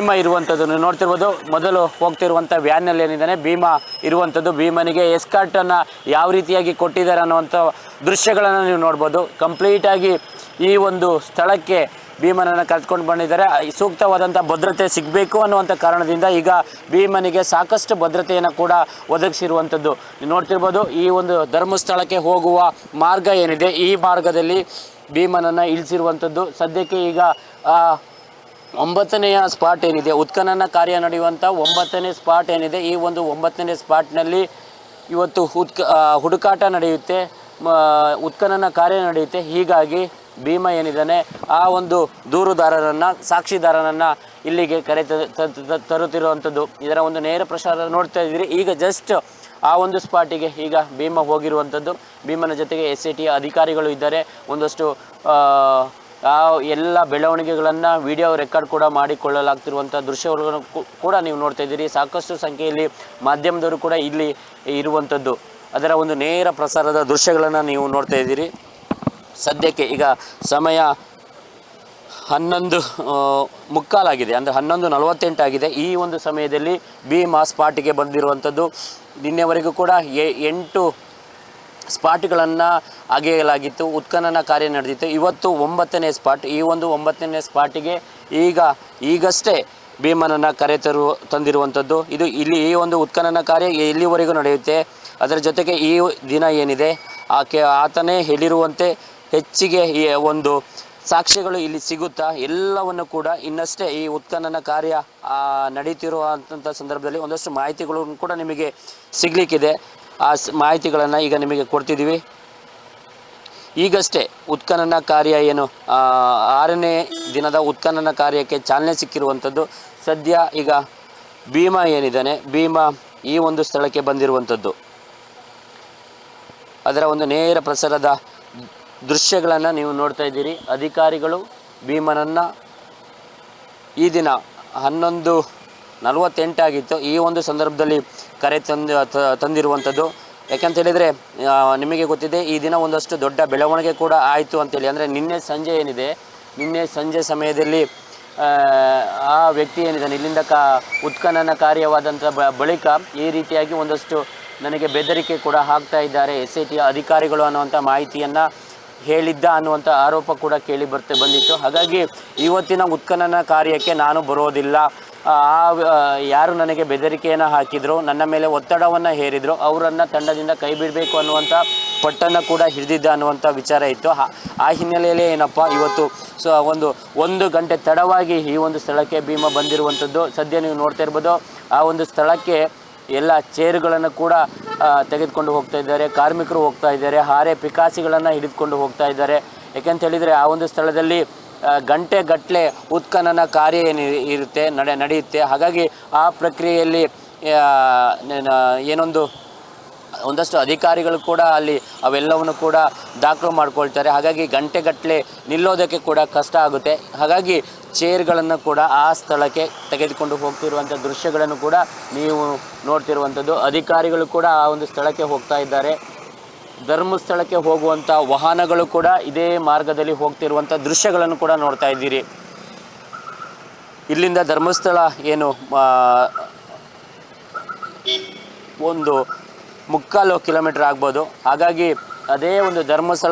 ಭೀಮ ಇರುವಂಥದ್ದು ನೀವು ನೋಡ್ತಿರ್ಬೋದು, ಮೊದಲು ಹೋಗ್ತಿರುವಂಥ ವ್ಯಾನ್ನಲ್ಲಿ ಏನಿದ್ದಾನೆ, ಭೀಮ ಇರುವಂಥದ್ದು ಭೀಮನಿಗೆ ಎಸ್ಕಾರ್ಟನ್ನು ಯಾವ ರೀತಿಯಾಗಿ ಕೊಟ್ಟಿದ್ದಾರೆ ಅನ್ನುವಂಥ ದೃಶ್ಯಗಳನ್ನು ನೀವು ನೋಡ್ಬೋದು. ಕಂಪ್ಲೀಟಾಗಿ ಈ ಒಂದು ಸ್ಥಳಕ್ಕೆ ಭೀಮನನ್ನು ಕರೆದುಕೊಂಡು ಬಂದಿದ್ದಾರೆ. ಸೂಕ್ತವಾದಂಥ ಭದ್ರತೆ ಸಿಗಬೇಕು ಅನ್ನುವಂಥ ಕಾರಣದಿಂದ ಈಗ ಭೀಮನಿಗೆ ಸಾಕಷ್ಟು ಭದ್ರತೆಯನ್ನು ಕೂಡ ಒದಗಿಸಿರುವಂಥದ್ದು ನೋಡ್ತಿರ್ಬೋದು, ಈ ಒಂದು ಧರ್ಮಸ್ಥಳಕ್ಕೆ ಹೋಗುವ ಮಾರ್ಗ ಏನಿದೆ, ಈ ಮಾರ್ಗದಲ್ಲಿ ಭೀಮನನ್ನು ಇಳಿಸಿರುವಂಥದ್ದು ಸದ್ಯಕ್ಕೆ ಈಗ ಒಂಬತ್ತನೆಯ ಸ್ಪಾಟ್ ಏನಿದೆ? ಉತ್ಖನನ ಕಾರ್ಯ ನಡೆಯುವಂಥ ಒಂಬತ್ತನೇ ಸ್ಪಾಟ್ ಏನಿದೆ? ಈ ಒಂದು ಒಂಬತ್ತನೇ ಸ್ಪಾಟ್ನಲ್ಲಿ ಇವತ್ತು ಉತ್ಕ ಹುಡುಕಾಟ ನಡೆಯುತ್ತೆ. ಉತ್ಖನನ ಕಾರ್ಯ ನಡೆಯುತ್ತೆ. ಹೀಗಾಗಿ ಭೀಮ ಏನಿದ್ದಾನೆ, ಆ ಒಂದು ದೂರುದಾರರನ್ನು, ಸಾಕ್ಷಿದಾರನನ್ನು ಇಲ್ಲಿಗೆ ಕರೆ ತರುತ್ತಿರುವಂಥದ್ದು ಇದರ ಒಂದು ನೇರ ಪ್ರಸಾರ ನೋಡ್ತಾ ಇದ್ದೀರಿ. ಈಗ ಜಸ್ಟ್ ಆ ಒಂದು ಸ್ಪಾಟಿಗೆ ಈಗ ಭೀಮ ಹೋಗಿರುವಂಥದ್ದು ಭೀಮನ ಜೊತೆಗೆ ಎಸ್ ಐ ಟಿ ಅಧಿಕಾರಿಗಳು ಇದ್ದಾರೆ. ಒಂದಷ್ಟು ಎಲ್ಲ ಬೆಳವಣಿಗೆಗಳನ್ನು ವಿಡಿಯೋ ರೆಕಾರ್ಡ್ ಕೂಡ ಮಾಡಿಕೊಳ್ಳಲಾಗ್ತಿರುವಂಥ ದೃಶ್ಯಗಳನ್ನು ಕೂಡ ನೀವು ನೋಡ್ತಾ ಇದ್ದೀರಿ. ಸಾಕಷ್ಟು ಸಂಖ್ಯೆಯಲ್ಲಿ ಮಾಧ್ಯಮದವರು ಕೂಡ ಇಲ್ಲಿ ಇರುವಂಥದ್ದು ಅದರ ಒಂದು ನೇರ ಪ್ರಸಾರದ ದೃಶ್ಯಗಳನ್ನು ನೀವು ನೋಡ್ತಾ ಇದ್ದೀರಿ. ಸದ್ಯಕ್ಕೆ ಈಗ ಸಮಯ ಹನ್ನೊಂದು ಮುಕ್ಕಾಲಾಗಿದೆ. ಅಂದರೆ ಹನ್ನೊಂದು ನಲವತ್ತೆಂಟಾಗಿದೆ ಈ ಒಂದು ಸಮಯದಲ್ಲಿ ಬಿ ಮಾಸ್ ಪಾರ್ಟಿಗೆ ಬಂದಿರುವಂಥದ್ದು ನಿನ್ನೆವರೆಗೂ ಕೂಡ ಎಂಟು ಸ್ಪಾಟ್ಗಳನ್ನು ಅಗೆಯಲಾಗಿತ್ತು, ಉತ್ಖನನ ಕಾರ್ಯ ನಡೆದಿತ್ತು. ಇವತ್ತು ಒಂಬತ್ತನೇ ಸ್ಪಾಟ್, ಈ ಒಂದು ಒಂಬತ್ತನೇ ಸ್ಪಾಟಿಗೆ ಈಗ, ಈಗಷ್ಟೇ ಭೀಮನನ್ನು ಕರೆ ತರು, ತಂದಿರುವಂಥದ್ದು. ಇದು ಇಲ್ಲಿ ಈ ಒಂದು ಉತ್ಖನನ ಕಾರ್ಯ ಇಲ್ಲಿವರೆಗೂ ನಡೆಯುತ್ತೆ? ಅದರ ಜೊತೆಗೆ ಈ ದಿನ ಏನಿದೆ? ಆಕೆ, ಆತನೇ ಹೇಳಿರುವಂತೆ ಹೆಚ್ಚಿಗೆ ಈ ಒಂದು ಸಾಕ್ಷ್ಯಗಳು ಇಲ್ಲಿ ಸಿಗುತ್ತಾ, ಎಲ್ಲವನ್ನು ಕೂಡ ಇನ್ನಷ್ಟೇ ಈ ಉತ್ಖನನ ಕಾರ್ಯ ನಡೀತಿರುವಂಥ ಸಂದರ್ಭದಲ್ಲಿ ಒಂದಷ್ಟು ಮಾಹಿತಿಗಳನ್ನು ಕೂಡ ನಿಮಗೆ ಸಿಗಲಿಕ್ಕಿದೆ. ಆ ಮಾಹಿತಿಗಳನ್ನು ಈಗ ನಿಮಗೆ ಕೊಡ್ತಿದ್ದೀವಿ. ಈಗಷ್ಟೇ ಉತ್ಖನನ ಕಾರ್ಯ ಏನು? ಆರನೇ ದಿನದ ಉತ್ಖನನ ಕಾರ್ಯಕ್ಕೆ ಚಾಲನೆ ಸಿಕ್ಕಿರುವಂಥದ್ದು ಸದ್ಯ ಈಗ ಭೀಮಾ ಏನಿದ್ದಾನೆ? ಭೀಮಾ ಈ ಒಂದು ಸ್ಥಳಕ್ಕೆ ಬಂದಿರುವಂಥದ್ದು. ಅದರ ಒಂದು ನೇರ ಪ್ರಸಾರದ ದೃಶ್ಯಗಳನ್ನು ನೀವು ನೋಡ್ತಾ ಇದ್ದೀರಿ. ಅಧಿಕಾರಿಗಳು ಭೀಮನನ್ನು ಈ ದಿನ ಹನ್ನೊಂದು ನಲವತ್ತೆಂಟಾಗಿತ್ತು ಈ ಒಂದು ಸಂದರ್ಭದಲ್ಲಿ ಕರೆ ತಂದು ತಂದಿರುವಂಥದ್ದು ಯಾಕಂತ ಹೇಳಿದರೆ ನಿಮಗೆ ಗೊತ್ತಿದೆ ಈ ದಿನ ಒಂದಷ್ಟು ದೊಡ್ಡ ಬೆಳವಣಿಗೆ ಕೂಡ ಆಯಿತು ಅಂತೇಳಿ. ಅಂದರೆ ನಿನ್ನೆ ಸಂಜೆ ಏನಿದೆ ನಿನ್ನೆ ಸಂಜೆ ಸಮಯದಲ್ಲಿ ಆ, ವ್ಯಕ್ತಿ ಏನಿದ್ದಾನೆ ಇಲ್ಲಿಂದ ಕಾ ಉತ್ಖನನ ಕಾರ್ಯವಾದಂಥ ಬಳಿಕ ಈ ರೀತಿಯಾಗಿ ಒಂದಷ್ಟು ನನಗೆ ಬೆದರಿಕೆ ಕೂಡ ಹಾಕ್ತಾ ಇದ್ದಾರೆ. ಎಸ್ ಐ ಟಿ ಅಧಿಕಾರಿಗಳು ಅನ್ನುವಂಥ ಮಾಹಿತಿಯನ್ನು ಹೇಳಿದ್ದ ಅನ್ನುವಂಥ ಆರೋಪ ಕೂಡ ಕೇಳಿ ಬರ್ತಾ ಬಂದಿತ್ತು. ಹಾಗಾಗಿ ಇವತ್ತಿನ ಉತ್ಖನನ ಕಾರ್ಯಕ್ಕೆ ನಾನು ಬರೋದಿಲ್ಲ. ಆ ಯಾರು ನನಗೆ ಬೆದರಿಕೆಯನ್ನು ಹಾಕಿದ್ರು, ನನ್ನ ಮೇಲೆ ಒತ್ತಡವನ್ನು ಹೇರಿದ್ರು, ಅವರನ್ನು ತಂಡದಿಂದ ಕೈ ಬಿಡಬೇಕು ಅನ್ನುವಂಥ ಪಟ್ಟನ್ನು ಕೂಡ ಹಿಡಿದಿದ್ದ ಅನ್ನುವಂಥ ವಿಚಾರ ಇತ್ತು. ಆ- ಹಿನ್ನೆಲೆಯಲ್ಲಿ ಏನಪ್ಪ, ಇವತ್ತು ಸೊ, ಒಂದು ಒಂದು ಗಂಟೆ ತಡವಾಗಿ ಈ ಒಂದು ಸ್ಥಳಕ್ಕೆ ಭೀಮ ಬಂದಿರುವಂಥದ್ದು ಸದ್ಯ ನೀವು ನೋಡ್ತಾ ಇರ್ಬೋದು, ಆ ಒಂದು ಸ್ಥಳಕ್ಕೆ ಎಲ್ಲ ಚೇರುಗಳನ್ನು ಕೂಡ ತೆಗೆದುಕೊಂಡು ಹೋಗ್ತಾ ಇದ್ದಾರೆ. ಕಾರ್ಮಿಕರು ಹೋಗ್ತಾ ಇದ್ದಾರೆ, ಹಾರೆ ಪಿಕಾಸಿಗಳನ್ನು ಹಿಡಿದುಕೊಂಡು ಹೋಗ್ತಾ ಇದ್ದಾರೆ. ಯಾಕೆಂತ ಹೇಳಿದರೆ, ಆ ಒಂದು ಸ್ಥಳದಲ್ಲಿ ಗಂಟೆ ಗಟ್ಟಲೆ ಉತ್ಖನನ ಕಾರ್ಯ ಏನು ಇರುತ್ತೆ, ನಡೆ, ನಡೆಯುತ್ತೆ. ಹಾಗಾಗಿ ಆ ಪ್ರಕ್ರಿಯೆಯಲ್ಲಿ ಏನೊಂದು, ಒಂದಷ್ಟು ಅಧಿಕಾರಿಗಳು ಕೂಡ ಅಲ್ಲಿ ಅವೆಲ್ಲವನ್ನು ಕೂಡ ದಾಖಲು ಮಾಡ್ಕೊಳ್ತಾರೆ. ಹಾಗಾಗಿ ಗಂಟೆಗಟ್ಟಲೆ ನಿಲ್ಲೋದಕ್ಕೆ ಕೂಡ ಕಷ್ಟ ಆಗುತ್ತೆ. ಹಾಗಾಗಿ ಚೇರ್ಗಳನ್ನು ಕೂಡ ಆ ಸ್ಥಳಕ್ಕೆ ತೆಗೆದುಕೊಂಡು ಹೋಗ್ತಿರುವಂಥ ದೃಶ್ಯಗಳನ್ನು ಕೂಡ ನೀವು ನೋಡ್ತಿರುವಂಥದ್ದು. ಅಧಿಕಾರಿಗಳು ಕೂಡ ಆ ಒಂದು ಸ್ಥಳಕ್ಕೆ ಹೋಗ್ತಾ ಇದ್ದಾರೆ. ಧರ್ಮಸ್ಥಳಕ್ಕೆ ಹೋಗುವಂಥ ವಾಹನಗಳು ಕೂಡ ಇದೇ ಮಾರ್ಗದಲ್ಲಿ ಹೋಗ್ತಿರುವಂಥ ದೃಶ್ಯಗಳನ್ನು ಕೂಡ ನೋಡ್ತಾ ಇದ್ದೀರಿ. ಇಲ್ಲಿಂದ ಧರ್ಮಸ್ಥಳ ಏನು ಒಂದು ಮುಕ್ಕಾಲು ಕಿಲೋಮೀಟರ್ ಆಗ್ಬೋದು. ಹಾಗಾಗಿ ಅದೇ ಒಂದು ಧರ್ಮಸ್ಥಳ